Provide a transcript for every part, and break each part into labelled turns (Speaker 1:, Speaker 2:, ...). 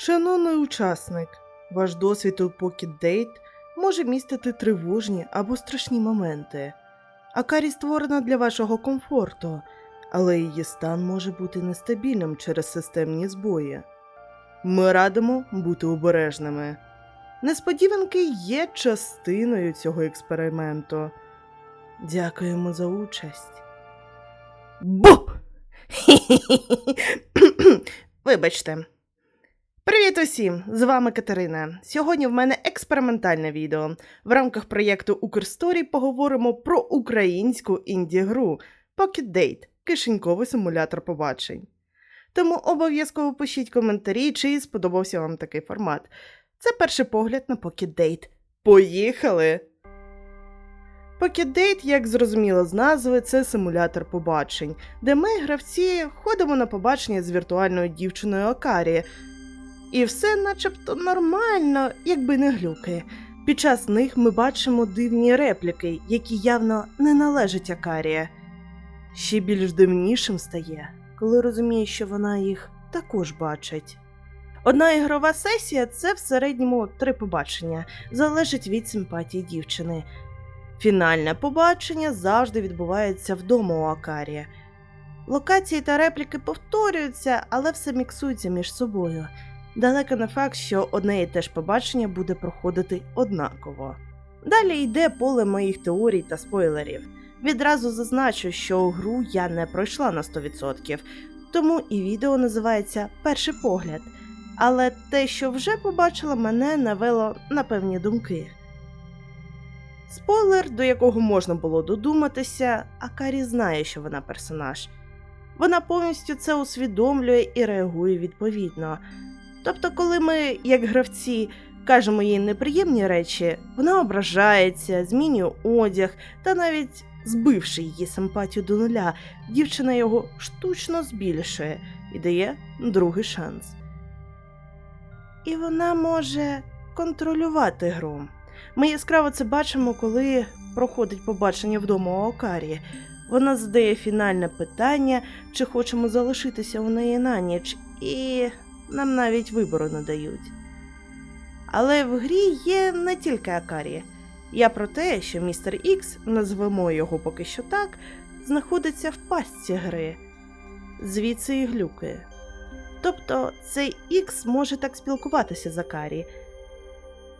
Speaker 1: Шановний учасник, ваш досвід у Pocket Date може містити тривожні або страшні моменти. Акарі створена для вашого комфорту, але її стан може бути нестабільним через системні збої. Ми радимо бути обережними. Несподіванки є частиною цього експерименту. Дякуємо за участь. Бу! Вибачте. Привіт усім! З вами Катерина. Сьогодні в мене експериментальне відео. В рамках проєкту Укрсторі поговоримо про українську інді-гру Pocket Date – кишеньковий симулятор побачень. Тому обов'язково пишіть коментарі, чи сподобався вам такий формат. Це перший погляд на Pocket Date. Поїхали! Pocket Date, як зрозуміло з назви, це симулятор побачень, де ми, гравці, ходимо на побачення з віртуальною дівчиною Акарі. І все начебто нормально, якби не глюки. Під час них ми бачимо дивні репліки, які явно не належать Акарі. Ще більш дивнішим стає, коли розумієш, що вона їх також бачить. Одна ігрова сесія це в середньому три побачення, залежить від симпатії дівчини. Фінальне побачення завжди відбувається вдома у Акарі. Локації та репліки повторюються, але все міксується між собою. Далеко не факт, що одне і те ж побачення буде проходити однаково. Далі йде поле моїх теорій та спойлерів. Відразу зазначу, що гру я не пройшла на 100%, тому і відео називається Перший погляд. Але те, що вже побачила, мене навело на певні думки. Спойлер, до якого можна було додуматися, Акарі знає, що вона персонаж. Вона повністю це усвідомлює і реагує відповідно. Тобто, коли ми, як гравці, кажемо їй неприємні речі, вона ображається, змінює одяг та навіть збивши її симпатію до нуля, дівчина його штучно збільшує і дає другий шанс. І вона може контролювати гру. Ми яскраво це бачимо, коли проходить побачення вдома у Окарі. Вона задає фінальне питання, чи хочемо залишитися у неї на ніч, і нам навіть вибору не дають. Але в грі є не тільки Акарі. Я про те, що містер Ікс, назвемо його поки що так, знаходиться в пастці гри, звідси і глюки. Тобто цей Ікс може так спілкуватися з Акарі.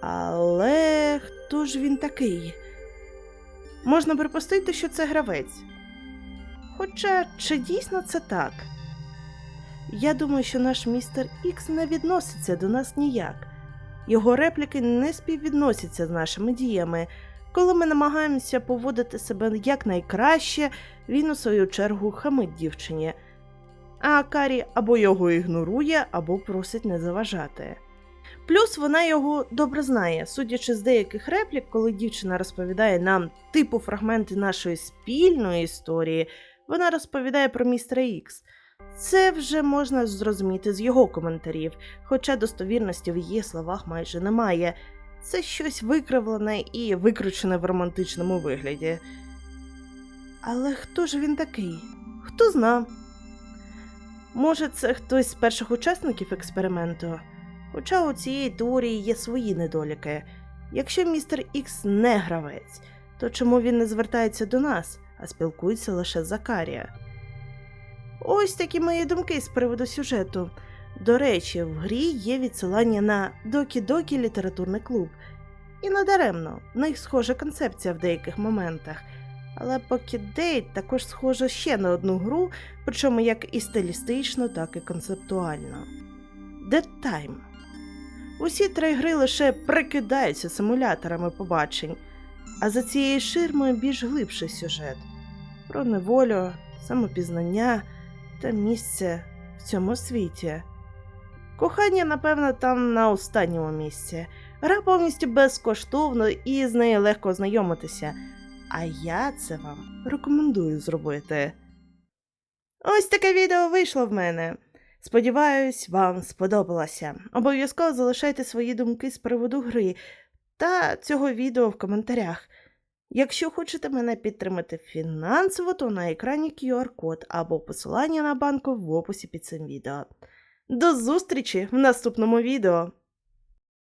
Speaker 1: Але хто ж він такий? Можна припустити, що це гравець. Хоча чи дійсно це так? Я думаю, що наш містер Ікс не відноситься до нас ніяк. Його репліки не співвідносяться з нашими діями. Коли ми намагаємося поводити себе якнайкраще, він у свою чергу хамить дівчині. А Карі або його ігнорує, або просить не заважати. Плюс вона його добре знає, судячи з деяких реплік, коли дівчина розповідає нам типу фрагменти нашої спільної історії, вона розповідає про містера Ікс. Це вже можна зрозуміти з його коментарів, хоча достовірності в її словах майже немає. Це щось викривлене і викручене в романтичному вигляді. Але хто ж він такий? Хто зна? Може, це хтось з перших учасників експерименту? Хоча у цієї теорії є свої недоліки. Якщо містер Ікс не гравець, то чому він не звертається до нас, а спілкується лише з Закарія? Ось такі мої думки з приводу сюжету. До речі, в грі є відсилання на Докі-Докі літературний клуб. І надаремно, в них схожа концепція в деяких моментах. Але Date також схожа ще на одну гру, причому як і стилістично, так і концептуально. Dead Time. Усі три гри лише прикидаються симуляторами побачень, а за цією ширмою більш глибший сюжет про неволю, самопізнання та місце в цьому світі. Кохання, напевно, там на останньому місці. Гра повністю безкоштовно і з нею легко ознайомитися. А я це вам рекомендую зробити. Ось таке відео вийшло в мене. Сподіваюсь, вам сподобалося. Обов'язково залишайте свої думки з приводу гри та цього відео в коментарях. Якщо хочете мене підтримати фінансово, то на екрані QR-код або посилання на банку в описі під цим відео. До зустрічі в наступному відео!